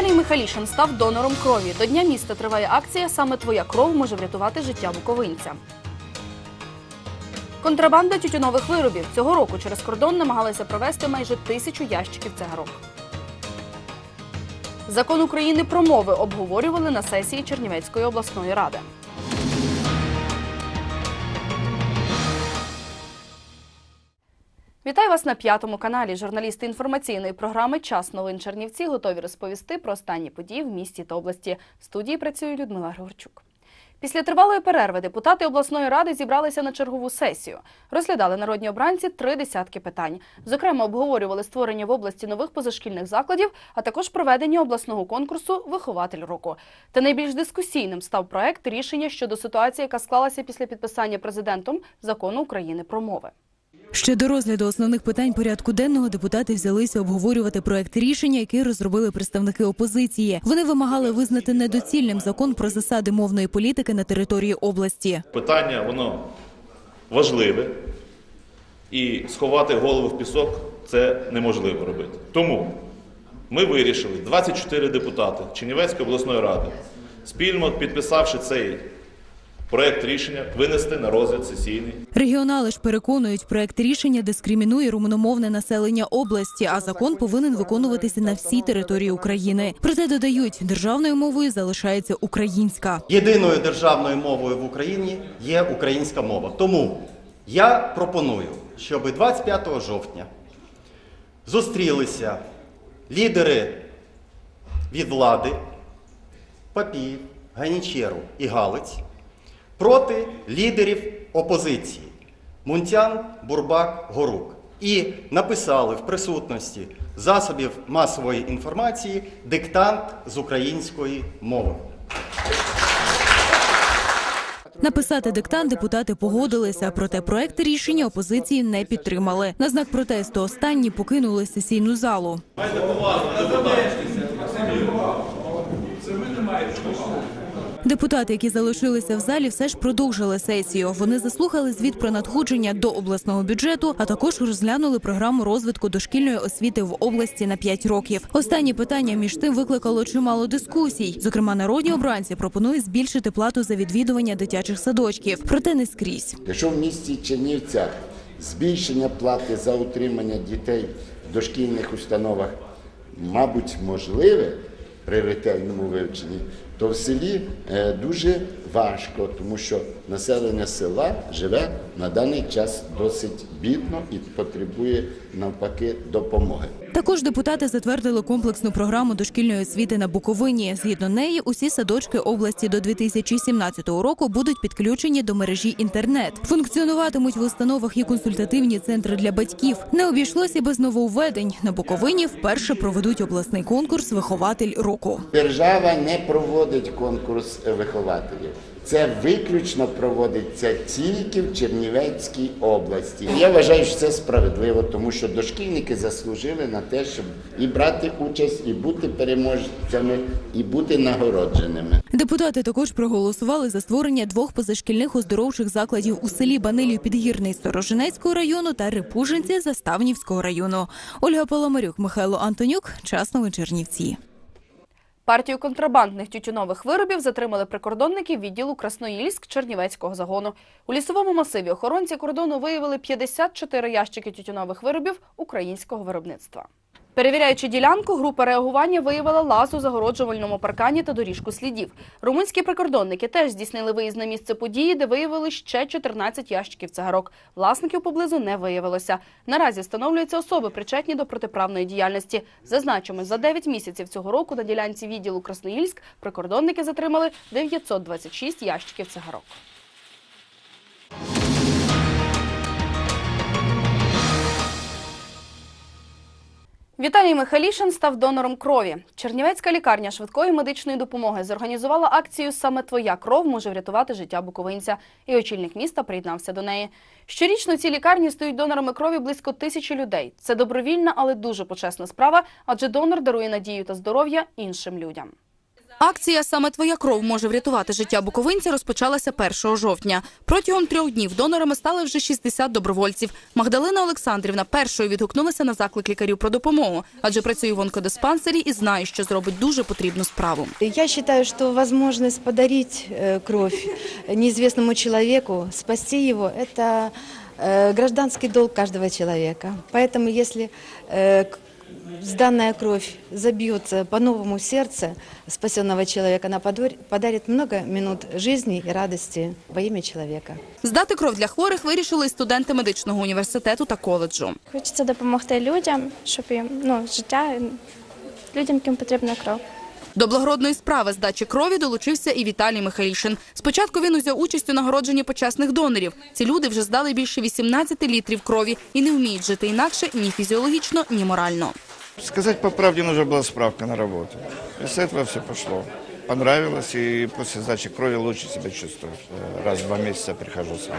Віталій Михалішин став донором крові. До Дня міста триває акція Саме твоя кров може врятувати життя буковинця. Контрабанда тютюнових виробів цього року через кордон намагалися провести майже тисячу ящиків цигарок. Закон України про мови обговорювали на сесії Чернівецької обласної ради. Вітаю вас на п'ятому каналі. Журналісти інформаційної програми Час новин Чернівці готові розповісти про останні події в місті та області. В студії працює Людмила Григорчук. Після тривалої перерви депутати обласної ради зібралися на чергову сесію. Розглядали народні обранці три десятки питань. Зокрема, обговорювали створення в області нових позашкільних закладів, а також проведення обласного конкурсу Вихователь року. Та найбільш дискусійним став проект рішення щодо ситуації, яка склалася після підписання президентом закону України про мови. Ще до розгляду основних питань порядку денного депутати взялися обговорювати проект рішення, який розробили представники опозиції. Вони вимагали визнати недоцільним закон про засади мовної політики на території області. Питання воно важливе, і сховати голову в пісок це неможливо робити. Тому ми вирішили, 24 депутати Чернівецької обласної ради, спільно підписавши цей проект рішення, винести на розгляд сесійний. Регіонали ж переконують, проект рішення дискримінує румуномовне населення області, а закон повинен виконуватися на всій території України. Проте додають, державною мовою залишається українська. Єдиною державною мовою в Україні є українська мова. Тому я пропоную, щоб 25 жовтня зустрілися лідери від влади Папіїв, Ганічеру і Галиць проти лідерів опозиції Мунтян, Бурбак, Горук. І написали в присутності засобів масової інформації диктант з української мови. Написати диктант депутати погодилися, проте проект рішення опозиції не підтримали. На знак протесту останні покинули сесійну залу. Депутати, які залишилися в залі, все ж продовжили сесію. Вони заслухали звіт про надходження до обласного бюджету, а також розглянули програму розвитку дошкільної освіти в області на 5 років. Останнє питання між тим викликало чимало дискусій. Зокрема, народні обранці пропонують збільшити плату за відвідування дитячих садочків, проте не скрізь. Якщо в місті Чернівцях збільшення плати за утримання дітей в дошкільних установах, мабуть, можливе при ретельному вивченні, то в селі е, дуже важко, тому що населення села живе на даний час досить бідно і потребує навпаки допомоги. Також депутати затвердили комплексну програму дошкільної освіти на Буковині. Згідно неї, усі садочки області до 2017 року будуть підключені до мережі інтернет. Функціонуватимуть в установах і консультативні центри для батьків. Не обійшлося без нововведень. На Буковині вперше проведуть обласний конкурс Вихователь року. Держава не проводить конкурс вихователів. Це виключно проводиться тільки в Чернівецькій області. Я вважаю, що це справедливо, тому що дошкільники заслужили на те, щоб і брати участь, і бути переможцями, і бути нагородженими. Депутати також проголосували за створення двох позашкільних оздоровчих закладів у селі Банилів Підгірний Сторожинецького району та Рипужинці Заставнівського району. Ольга Паламарюк, Михайло Антонюк, час новин Чернівці. Партію контрабандних тютюнових виробів затримали прикордонники відділу Красноїльськ Чернівецького загону. У лісовому масиві охоронці кордону виявили 54 ящики тютюнових виробів українського виробництва. Перевіряючи ділянку, група реагування виявила лаз у загороджувальному паркані та доріжку слідів. Румунські прикордонники теж здійснили виїзд на місце події, де виявили ще 14 ящиків цигарок. Власників поблизу не виявилося. Наразі встановлюються особи, причетні до протиправної діяльності. Зазначимо, за 9 місяців цього року на ділянці відділу Красноїльськ прикордонники затримали 926 ящиків цигарок. Віталій Михалішин став донором крові. Чернівецька лікарня швидкої медичної допомоги зорганізувала акцію Саме твоя кров може врятувати життя буковинця. І очільник міста приєднався до неї. Щорічно ці лікарні стають донорами крові близько тисячі людей. Це добровільна, але дуже почесна справа, адже донор дарує надію та здоров'я іншим людям. Акція Саме твоя кров може врятувати життя буковинця розпочалася 1 жовтня. Протягом трьох днів донорами стали вже 60 добровольців. Магдалина Олександрівна першою відгукнулася на заклик лікарів про допомогу, адже працює в онкодиспансері і знає, що зробить дуже потрібну справу. Я считаю, что возможность подарить э, кровь неизвестному человеку, спасти его, это э, гражданский долг каждого человека. Поэтому если э, к- сданная кровь забьется по-новому в сердце спасенного человека, она подарит много минут жизни и радости во имя человека. Здати кров для хворих вирішили і студенти медичного університету та коледжу. Хочеться допомогти людям, щоб їм ну, життя людям, яким потрібна кров. До благородної справи здачі крові долучився і Віталій Михайлішин. Спочатку він узяв участь у нагородженні почесних донорів. Ці люди вже здали більше 18 літрів крові і не вміють жити інакше ні фізіологічно, ні морально. Сказать по правде, нужна была справка на работу. И с этого все пошло. Понравилось, и после сдачи крови лучше себя чувствую. Э, Раз в два месяца прихожу сам.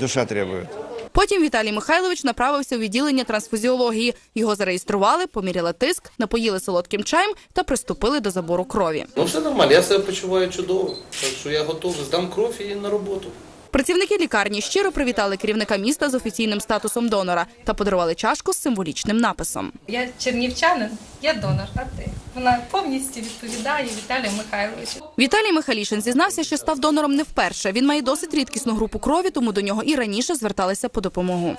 Душа требует. Потім Віталій Михайлович направився у відділення трансфузіології. Його зареєстрували, поміряли тиск, напоїли солодким чаєм та приступили до забору крові. Ну все нормально, я себе почуваю чудово. Так що я готовий, здам кров і на роботу. Працівники лікарні щиро привітали керівника міста з офіційним статусом донора та подарували чашку з символічним написом. Я чернівчанин, я донор, а ти? Вона повністю відповідає Віталію Михайловичу. Віталій Михайлішин зізнався, що став донором не вперше. Він має досить рідкісну групу крові, тому до нього і раніше зверталися по допомогу.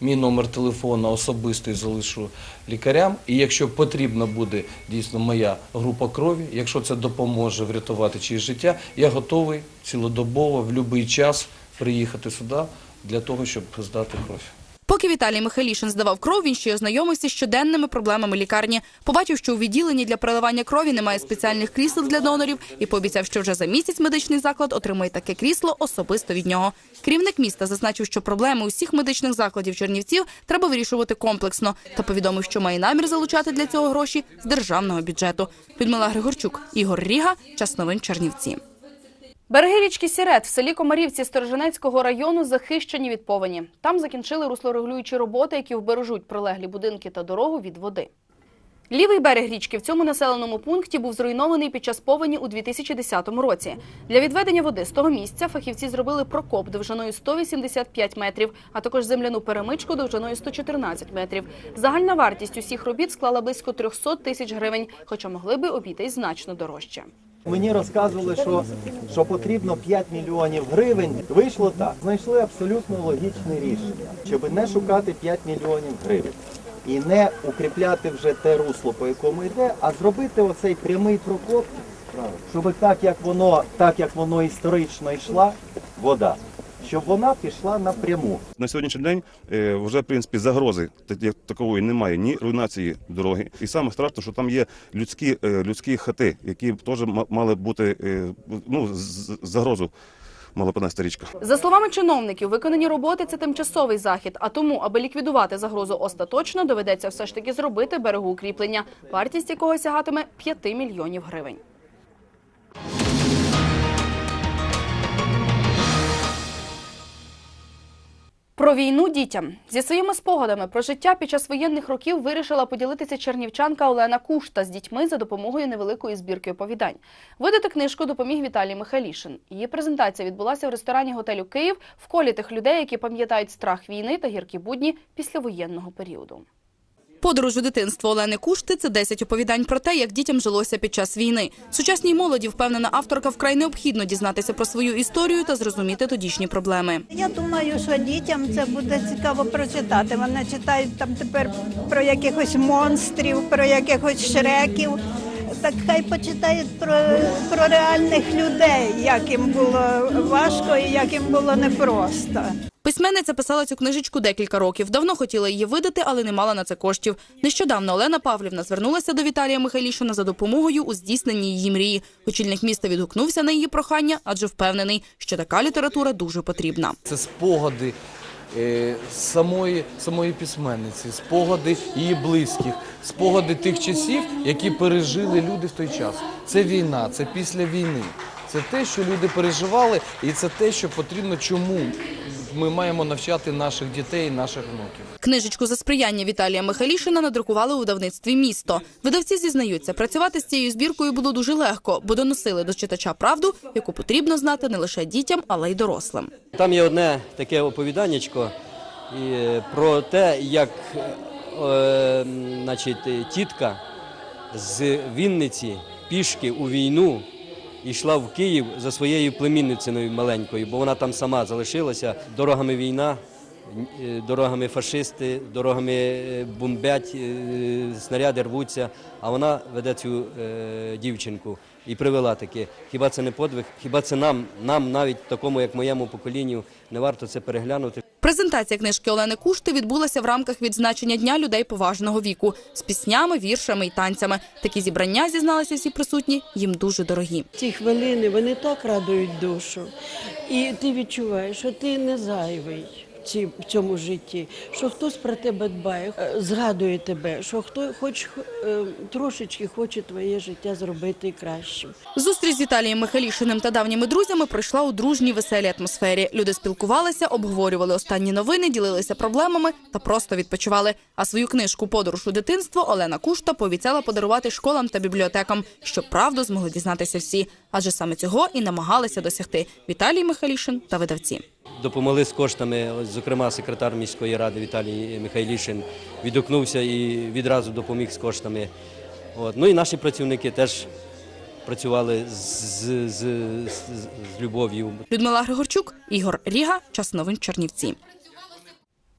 Мій номер телефона особистий залишу лікарям. І якщо потрібна буде дійсно моя група крові, якщо це допоможе врятувати чиєсь життя, я готовий цілодобово в будь-який час приїхати сюди для того, щоб здати кров. Поки Віталій Михайлішин здавав кров, він ще й ознайомився з щоденними проблемами лікарні. Побачив, що у відділенні для переливання крові немає спеціальних крісел для донорів і пообіцяв, що вже за місяць медичний заклад отримає таке крісло особисто від нього. Керівник міста зазначив, що проблеми усіх медичних закладів Чернівців треба вирішувати комплексно та повідомив, що має намір залучати для цього гроші з державного бюджету. Людмила Григорчук, Ігор Ріга, час новин Чернівці. Береги річки Сірет в селі Комарівці Сторожинецького району захищені від повені. Там закінчили руслорегулюючі роботи, які вбережуть прилеглі будинки та дорогу від води. Лівий берег річки в цьому населеному пункті був зруйнований під час повені у 2010 році. Для відведення води з того місця фахівці зробили прокоп довжиною 185 метрів, а також земляну перемичку довжиною 114 метрів. Загальна вартість усіх робіт склала близько 300 тисяч гривень, хоча могли би обійтись значно дорожче. Мені розказували, що, що потрібно 5 мільйонів гривень. Вийшло так. Знайшли абсолютно логічне рішення, щоб не шукати 5 мільйонів гривень і не укріпляти вже те русло, по якому йде, а зробити оцей прямий прокоп, щоб так як воно, так як воно історично йшла, вода, щоб вона пішла напряму. На сьогоднішній день е, вже в принципі загрози такової немає, ні руйнації дороги. І саме страшно, що там є людські, е, людські хати, які теж ма- мали бути е, ну, загрозу мала понести річка. За словами чиновників, виконані роботи це тимчасовий захід. А тому, аби ліквідувати загрозу остаточно, доведеться все ж таки зробити берегоукріплення, вартість якого сягатиме 5 мільйонів гривень. Про війну дітям зі своїми спогадами про життя під час воєнних років вирішила поділитися чернівчанка Олена Кушта з дітьми за допомогою невеликої збірки оповідань. Видати книжку допоміг Віталій Михайлішин. Її презентація відбулася в ресторані готелю Київ в колі тих людей, які пам'ятають страх війни та гіркі будні післявоєнного періоду. Подорож у дитинство Олени Кушти це 10 оповідань про те, як дітям жилося під час війни. Сучасній молоді впевнена авторка вкрай необхідно дізнатися про свою історію та зрозуміти тодішні проблеми. Я думаю, що дітям це буде цікаво прочитати. Вони читають там тепер про якихось монстрів, про якихось шреків. Так хай почитають про, про реальних людей, як їм було важко і як їм було непросто. Письменниця писала цю книжечку декілька років. Давно хотіла її видати, але не мала на це коштів. Нещодавно Олена Павлівна звернулася до Віталія Михайлішина за допомогою у здійсненні її мрії. Очільник міста відгукнувся на її прохання, адже впевнений, що така література дуже потрібна. Це спогади е, самої, самої письменниці, спогади її близьких, спогади тих часів, які пережили люди в той час. Це війна, це після війни. Це те, що люди переживали, і це те, що потрібно чому ми маємо навчати наших дітей, наших внуків. Книжечку за сприяння Віталія Михайлішина надрукували у видавництві місто. Видавці зізнаються, працювати з цією збіркою було дуже легко, бо доносили до читача правду, яку потрібно знати не лише дітям, але й дорослим. Там є одне таке оповіданнячко е, про те, як е, значить, тітка з Вінниці пішки у війну йшла в Київ за своєю племінницею маленькою, бо вона там сама залишилася. Дорогами війна, е, дорогами фашисти, дорогами е, бомбять, е, снаряди рвуться, а вона веде цю дівчинку і привела таке. Хіба це не подвиг? Хіба це нам, нам навіть такому, як моєму поколінню, не варто це переглянути? Презентація книжки Олени Кушти відбулася в рамках відзначення Дня людей поважного віку з піснями, віршами і танцями. Такі зібрання, зізналися всі присутні, їм дуже дорогі. Ці хвилини вони так радують душу, і ти відчуваєш, що ти не зайвий ці- в цьому житті, що хтось про тебе дбає, е, згадує тебе, що хто хоч е, трошечки хоче твоє життя зробити кращим. Зустріч з Віталієм Михайлішиним та давніми друзями пройшла у дружній веселій атмосфері. Люди спілкувалися, обговорювали останні новини, ділилися проблемами та просто відпочивали. А свою книжку Подорож у дитинство Олена Кушта пообіцяла подарувати школам та бібліотекам, щоб правду змогли дізнатися всі. Адже саме цього і намагалися досягти Віталій Михайлішин та видавці. Допомогли з коштами, зокрема, секретар міської ради Віталій Михайлішин відгукнувся і відразу допоміг з коштами. Ну і наші працівники теж працювали з любов'ю. Людмила Григорчук, Ігор Ріга, час новин Чернівці.